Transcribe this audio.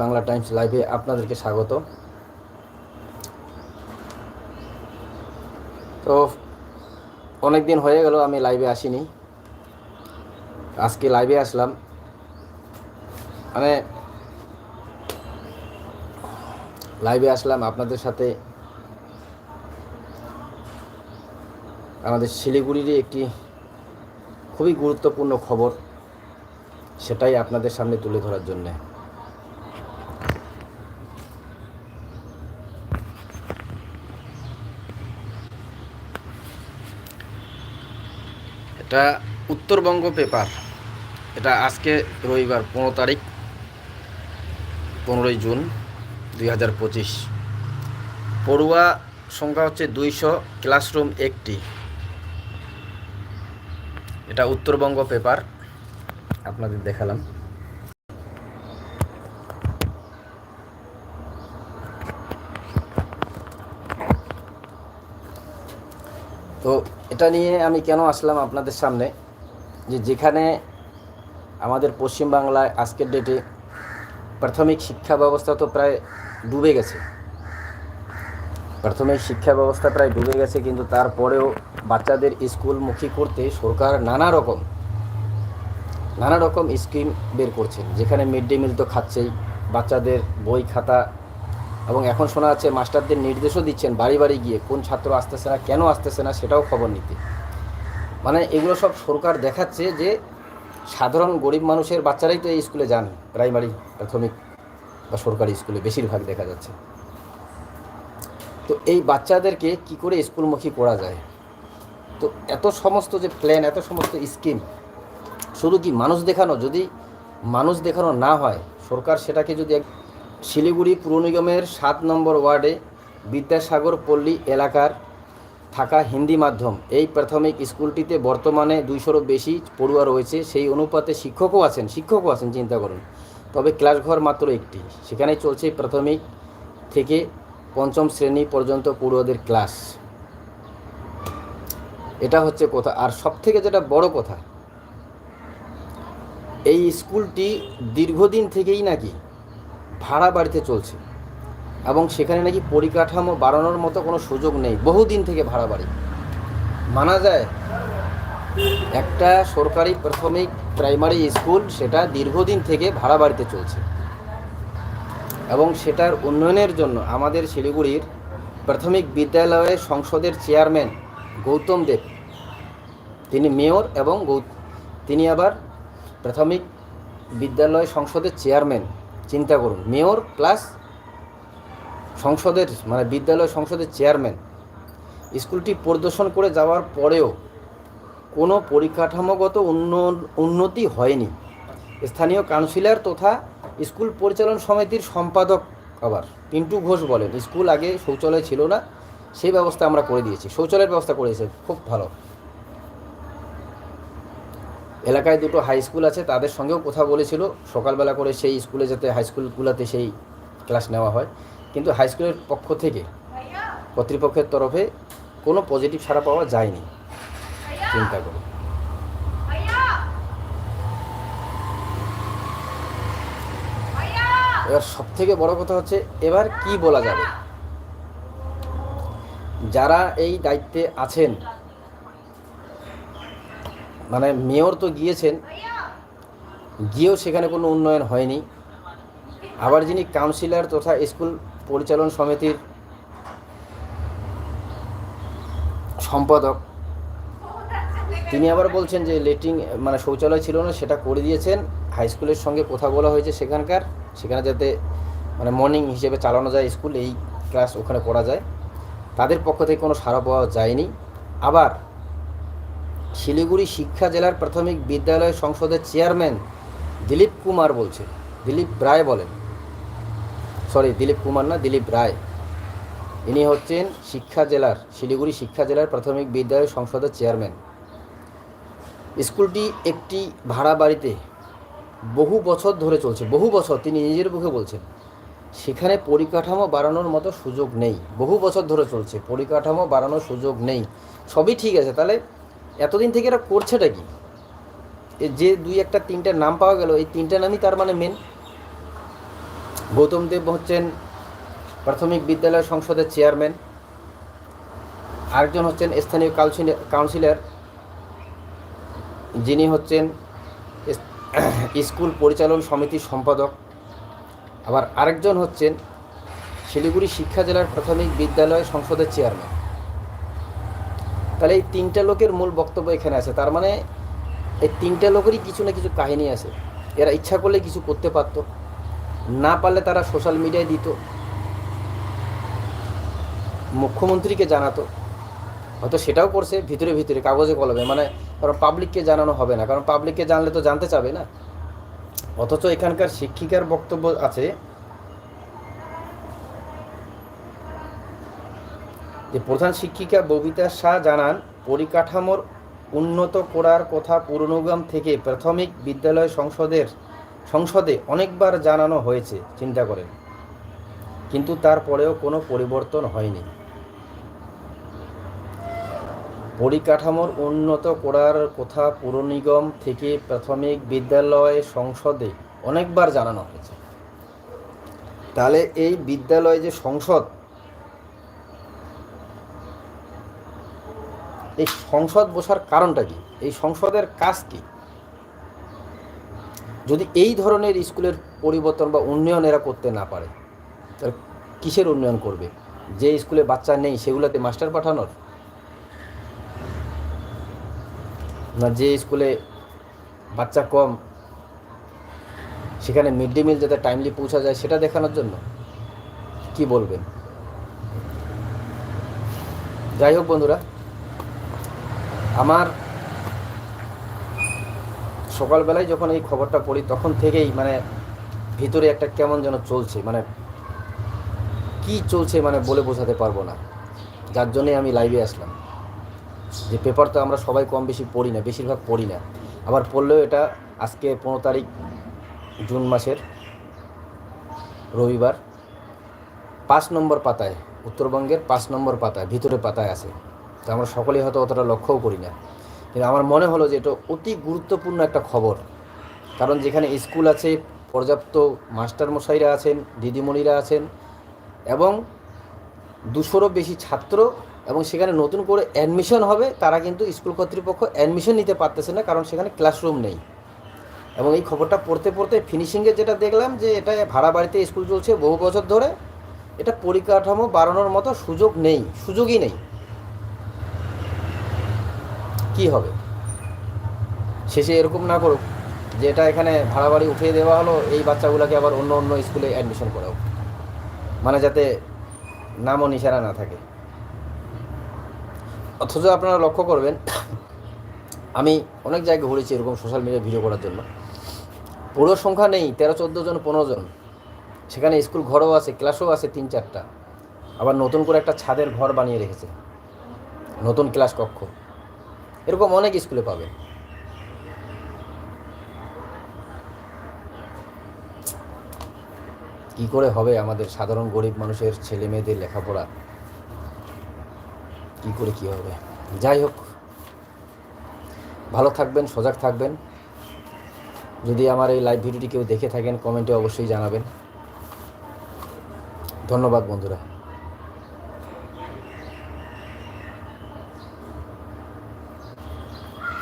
Bangla Times লাইভে আপনাদেরকে স্বাগত। তো অনেক দিন হয়ে গেল আমি লাইভে আসিনি। আজকে লাইভে আসলাম। মানে লাইভে আসলাম আপনাদের সাথে। আমাদের শিলিগুড়িরই একটি খুবই গুরুত্বপূর্ণ খবর, সেটাই আপনাদের সামনে তুলে ধরার জন্যে। এটা উত্তরবঙ্গ পেপার এটা আজকে রবিবার পনেরো তারিখ, পনেরোই জুন দুই হাজার পঁচিশ। পড়ুয়া সংখ্যা হচ্ছে দুইশো, ক্লাসরুম একটি। এটা উত্তরবঙ্গ পেপার আপনাদের দেখালাম। তো এটা নিয়ে আমি কেন আসলাম আপনাদের সামনে? যে যেখানে আমাদের পশ্চিমবাংলায় আজকের ডেটে প্রাথমিক শিক্ষা ব্যবস্থা তো প্রায় ডুবে গেছে। প্রাথমিক শিক্ষা ব্যবস্থা প্রায় ডুবে গেছে, কিন্তু তারপরেও বাচ্চাদের স্কুলমুখী করতে সরকার নানা রকম নানা রকম স্কিম বের করছেন। যেখানে মিড ডে মিল তো খাচ্ছেই, বাচ্চাদের বই খাতা এবং এখন শোনা যাচ্ছে মাস্টারদের নির্দেশও দিচ্ছেন বাড়ি বাড়ি গিয়ে কোন ছাত্র আসতেছে না, কেন আসতেছে না সেটাও খবর নিতে। মানে এগুলো সব সরকার দেখাচ্ছে যে সাধারণ গরিব মানুষের বাচ্চারাই তো এই স্কুলে যান, প্রাইমারি, প্রাথমিক বা সরকারি স্কুলে বেশিরভাগ দেখা যাচ্ছে। তো এই বাচ্চাদেরকে কি করে স্কুলমুখী করা যায়? তো এত সমস্ত যে প্ল্যান এত সমস্ত স্কিম শুধু কি মানুষ দেখানো? যদি মানুষ দেখানো না হয়, সরকার সেটাকে যদি শিলিগুড়ি পুর নিগমের সাত নম্বর ওয়ার্ডে বিদ্যাসাগর পল্লী এলাকার থাকা হিন্দি মাধ্যম। এই প্রাথমিক স্কুলটিতে বর্তমানে দুইশোরও বেশি পড়ুয়া রয়েছে। সেই অনুপাতে শিক্ষকও আছেন শিক্ষকও আছেন, চিন্তা করুন। তবে ক্লাসঘর মাত্র একটি। সেখানে চলছে প্রাথমিক থেকে পঞ্চম শ্রেণি পর্যন্ত পড়ুয়াদের ক্লাস। এটা হচ্ছে কথা। আর সব থেকে যেটা বড় কথা, এই স্কুলটি দীর্ঘদিন থেকেই নাকি ভাড়া বাড়িতে চলছে। এবং সেখানে নাকি পরিকাঠামো বাড়ানোর মতো কোনো সুযোগ নেই। বহুদিন থেকে ভাড়া বাড়ি। মানা যায়, একটা সরকারি প্রাথমিক প্রাইমারি স্কুল সেটা দীর্ঘদিন থেকে ভাড়া বাড়িতে চলছে। এবং সেটার উন্নয়নের জন্য আমাদের শিলিগুড়ির প্রাথমিক বিদ্যালয়ের সংসদের চেয়ারম্যান গৌতম দেব, তিনি মেয়র এবং তিনি আবার প্রাথমিক বিদ্যালয় সংসদের চেয়ারম্যান। চিন্তা করুন। মেয়র প্লাস সংসদের মানে বিদ্যালয় সংসদের চেয়ারম্যান স্কুলটি পরিদর্শন করে যাওয়ার পরেও কোনো পরিকাঠামোগত উন্ন- উন্নতি হয়নি। স্থানীয় কাউন্সিলর তথা স্কুল পরিচালন সমিতির সম্পাদক আবার পিন্টু ঘোষ বলেন, স্কুল আগে শৌচালয় ছিল না, সেই ব্যবস্থা আমরা করে দিয়েছি। শৌচালয়ের ব্যবস্থা করে দিয়েছে খুব ভালো। এলাকায় দুটো হাই স্কুল আছে, তাদের সঙ্গেও কথা বলেছিল। সকালবেলা করে সেই স্কুলে যাতে হাই স্কুলগুলোতে সেই ক্লাস নেওয়া হয়। কিন্তু হাই স্কুলের পক্ষ থেকে কর্তৃপক্ষের তরফে কোনো পজিটিভ সাড়া পাওয়া যায়নি। চিন্তা করুন। এবার সব থেকে বড় কথা হচ্ছে, এবার কি বলা যাবে? যারা এই দায়িত্বে আছেন মানে মেয়র তো গিয়েছেন, গিয়েও সেখানে কোনো উন্নয়ন হয়নি। আবার যিনি কাউন্সিলর তথা স্কুল পরিচালন সমিতির সম্পাদক, তিনি আবার বলছেন যে লেটিং মানে শৌচালয় ছিল না, সেটা করে দিয়েছেন। হাই স্কুলের সঙ্গে কথা বলা হয়েছে সেখানকার, সেখানে যাতে মানে মর্নিং হিসেবে চালানো যায় স্কুল, এই ক্লাস ওখানে করা যায়। তাদের পক্ষ থেকে কোনো সাড়া পাওয়া যায়নি। আবার শিলিগুড়ি শিক্ষা জেলার প্রাথমিক বিদ্যালয় সংসদের চেয়ারম্যান দিলীপ কুমার বলছে দিলীপ রায় বলেন। সরি, দিলীপ কুমার না, দিলীপ রায়। ইনি হচ্ছেন শিক্ষা জেলার, শিলিগুড়ি শিক্ষা জেলার প্রাথমিক বিদ্যালয় সংসদের চেয়ারম্যান। স্কুলটি একটি ভাড়া বাড়িতে বহু বছর ধরে চলছে, বহু বছর, তিনি নিজের মুখে বলছেন। সেখানে পরিকাঠামো বাড়ানোর মতো সুযোগ নেই, বহু বছর ধরে চলছে, পরিকাঠামো বাড়ানোর সুযোগ নেই, সবই ঠিক আছে। তাহলে এতদিন থেকে এরা করছেটা কি? যে দুই একটা তিনটা নাম পাওয়া গেল, এই তিনটা নামই তার মানে মেন গৌতম দেব হচ্ছেন প্রাথমিক বিদ্যালয় সংসদের চেয়ারম্যান আরেকজন হচ্ছেন স্থানীয় কাউন্সিলর কাউন্সিলর যিনি হচ্ছেন স্কুল পরিচালন সমিতির সম্পাদক। আবার আরেকজন হচ্ছেন শিলিগুড়ি শিক্ষা জেলার প্রাথমিক বিদ্যালয় সংসদের চেয়ারম্যান তাহলে এই তিনটা লোকের মূল বক্তব্য এখানে আছে। তার মানে এই তিনটা লোকেরই কিছু না কিছু কাহিনী আছে। এরা ইচ্ছা করলে কিছু করতে পারতো। না পারলে তারা সোশ্যাল মিডিয়ায় দিত। মুখ্যমন্ত্রীকে জানাতো। হয়তো সেটাও করছে, ভিতরে ভিতরে, কাগজে কলমে। মানে কারণ পাবলিককে জানানো হবে না। কারণ পাবলিককে জানলে তো জানতে চাবে না। অথচ এখানকার শিক্ষিকার বক্তব্য আছে যে প্রধান শিক্ষিকা ববিতা শাহ জানান, পরিকাঠামোর উন্নত করার কথা পুরনোগ্রাম থেকে প্রাথমিক বিদ্যালয় সংসদের, সংসদে অনেকবার জানানো হয়েছে, চিন্তা করেন। কিন্তু তারপরেও কোনো পরিবর্তন হয়নি। পরিকাঠামোর উন্নত করার কথা পুর নিগম থেকে প্রাথমিক বিদ্যালয় সংসদে অনেকবার জানানো হয়েছে। তাহলে এই বিদ্যালয় যে সংসদ এই সংসদ বসার কারণটা কি? এই সংসদের কাজ কি? যদি এই ধরনের স্কুলের পরিবর্তন বা উন্নয়ন এরা করতে না পারে, তাহলে কিসের উন্নয়ন করবে? যে স্কুলে বাচ্চা নেই, সেগুলোতে মাস্টার পাঠানোর? না যে স্কুলে বাচ্চা কম, সেখানে মিড ডে মিল যাতে টাইমলি পৌঁছা যায়, সেটা দেখানোর জন্য? কি বলবেন? যাই হোক বন্ধুরা আমার সকালবেলায় যখন এই খবরটা পড়ি, তখন থেকেই মানে ভিতরে একটা কেমন যেন চলছে মানে কি চলছে মানে বলে বোঝাতে পারব না। যার জন্যে আমি লাইভে আসলাম। যে পেপার তো আমরা সবাই কম বেশি পড়ি না, বেশিরভাগ পড়ি না। আবার পড়লেও এটা আজকে পনেরো তারিখ, জুন মাসের রবিবার, পাঁচ নম্বর পাতায়, উত্তরবঙ্গের পাঁচ নম্বর পাতায়, ভিতরে পাতায় আছে। তো আমরা সকলেই হয়তো অতটা লক্ষ্যও করি না। কিন্তু আমার মনে হলো যে এটা অতি গুরুত্বপূর্ণ একটা খবর। কারণ যেখানে স্কুল আছে, পর্যাপ্ত মাস্টার মশাইরা আছেন, দিদিমণিরা আছেন, এবং দুশোরও বেশি ছাত্র, এবং সেখানে নতুন করে অ্যাডমিশন হবে, তারা কিন্তু স্কুল কর্তৃপক্ষ অ্যাডমিশন নিতে পারতেছে না, কারণ সেখানে ক্লাসরুম নেই। এবং এই খবরটা পড়তে পড়তে ফিনিশিংয়ে যেটা দেখলাম যে এটা ভাড়া বাড়িতে স্কুল চলছে বহু বছর ধরে, এটা পরিকাঠামো বাড়ানোর মতো সুযোগ নেই, সুযোগই নেই। কি হবে? শেষে এরকম না করুক যে এটা এখানে ভাড়া বাড়ি উঠিয়ে দেওয়া হলো, এই বাচ্চাগুলোকে আবার অন্য অন্য স্কুলে অ্যাডমিশন করাও। মানে যাতে নামও নিশারা না থাকে। অথচ আপনারা লক্ষ্য করবেন, আমি অনেক জায়গায় ঘুরেছি এরকম সোশ্যাল মিডিয়া ভিডিও করার জন্য। পুরো সংখ্যা নেই, তেরো, চোদ্দ জন, পনেরো জন। সেখানে স্কুল ঘরও আছে ক্লাসও আছে তিন, চারটা। আবার নতুন করে একটা ছাদের ঘর বানিয়ে রেখেছে। নতুন ক্লাস কক্ষ। এরকম অনেক স্কুলে পাবে। কি করে হবে আমাদের সাধারণ গরিব মানুষের ছেলে মেয়েদের লেখাপড়া? কি করে কি হবে? যাই হোক, ভালো থাকবেন, সজাগ থাকবেন। যদি আমার এই লাইভ ভিডিওটি কেউ দেখে থাকেন কমেন্টে অবশ্যই জানাবেন। ধন্যবাদ বন্ধুরা।